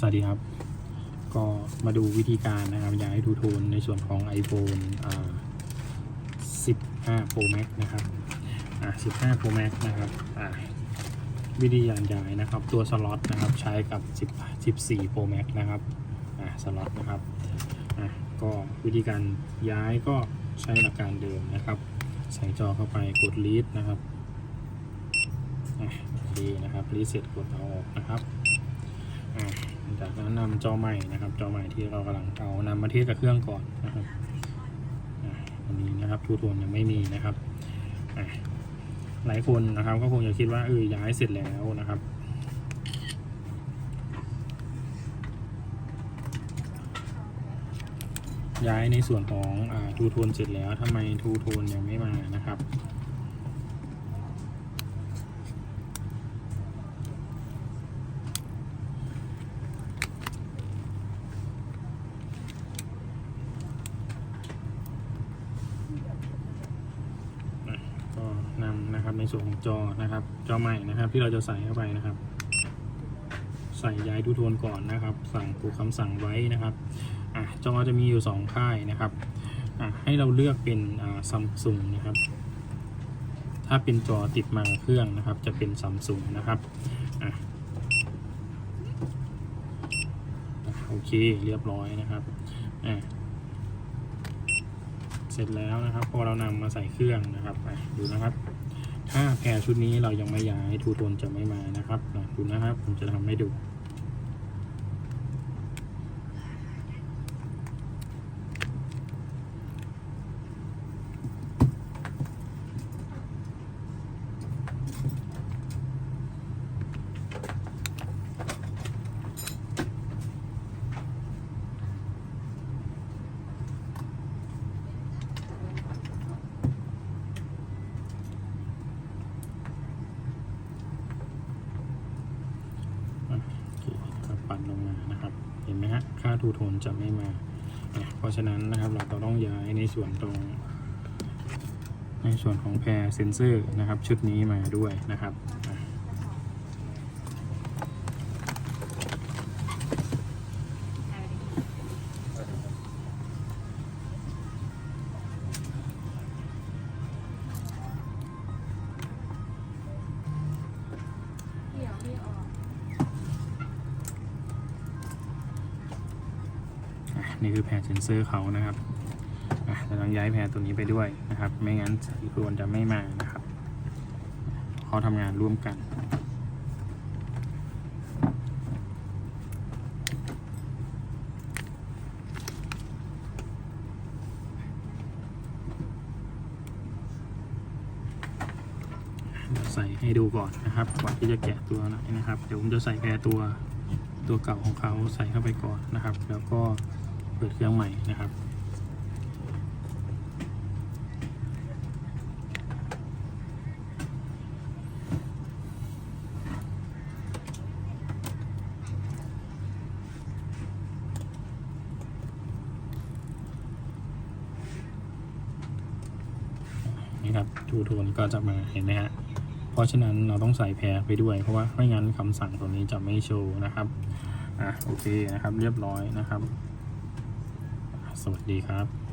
สวัสดีครับ ก็มาดูวิธีการนะครับย้ายทูโทนในส่วนของ iPhone 15 Pro Max นะครับ15 Pro Max นะครับวิธีการย้ายนะครับ ตัวสล็อตนะครับใช้กับ 10 14 Pro Max นะครับสล็อตนะครับก็วิธีการย้ายก็ใช้หลักการเดิมนะครับ ใส่จอเข้าไปกด read นะครับอะโอเคนะครับรีเซ็ตกดเอาออกนะครับ อะ จากนั้นนำจอใหม่นะครับ จอใหม่ที่เรากำลังเอานำมาเทียบกับเครื่องก่อนนะครับอันนี้นะครับทูโทนยังไม่มีนะครับหลายคนนะครับ ก็คงจะคิดว่าเออย้ายเสร็จแล้วนะครับย้ายในส่วนของทูโทนเสร็จแล้วทำไมทูโทนยังไม่มานะครับ ก็ นะครับ ในส่วนของจอนะครับ จอใหม่นะครับ ที่เราจะใส่เข้าไปนะครับ ใส่ย้ายทูโทนก่อนนะครับ สั่งปลูกคำสั่งไว้นะครับอะจอจะมีอยู่ 2 ค่ายนะครับอะให้เราเลือกเป็นซัมซุงนะครับ ถ้าเป็นจอติดมาเครื่องนะครับ จะเป็นซัมซุงนะครับอะโอเคเรียบร้อยนะครับอะเสร็จแล้วนะครับ พอเรานำมาใส่เครื่องนะครับดูนะครับ ถ้าแพรชุดนี้เรายังไม่ย้ายทูโทนจะไม่มานะครับอะดูนะครับ ผมจะทำให้ดู โอเคก็ปัดลงมานะครับ เห็น ไหมฮะ ค่าทูโทนจะไม่มา เพราะฉะนั้นนะครับเราต้องย้ายในส่วนตรง ในส่วนของแพรเซนเซอร์นะครับ ชุดนี้มาด้วยนะครับ นี่คือแพรเซนเซอร์เขานะครับอะเราต้องย้ายแพรตัวนี้ไปด้วยนะครับ ไม่งั้นสีโครจะไม่มานะครับเขาทำงานร่วมกัน ใส่ให้ดูก่อนนะครับก่อนที่จะแกะตัวหนนะครับ เดี๋ยวผมจะใส่แพรตัวตัวเก่าของเขาใส่เข้าไปก่อนนะครับ แล้วก็ เปิดเครื่องใหม่นะครับนี่ครับทูโทนก็จะมาเห็นไหมฮะเพราะฉะนั้นเราต้องใส่แพรไปด้วย เพราะว่าไม่งั้นคำสั่งตัวนี้จะไม่โชว์นะครับอะโอเคนะครับเรียบร้อยนะครับ สวัสดีครับ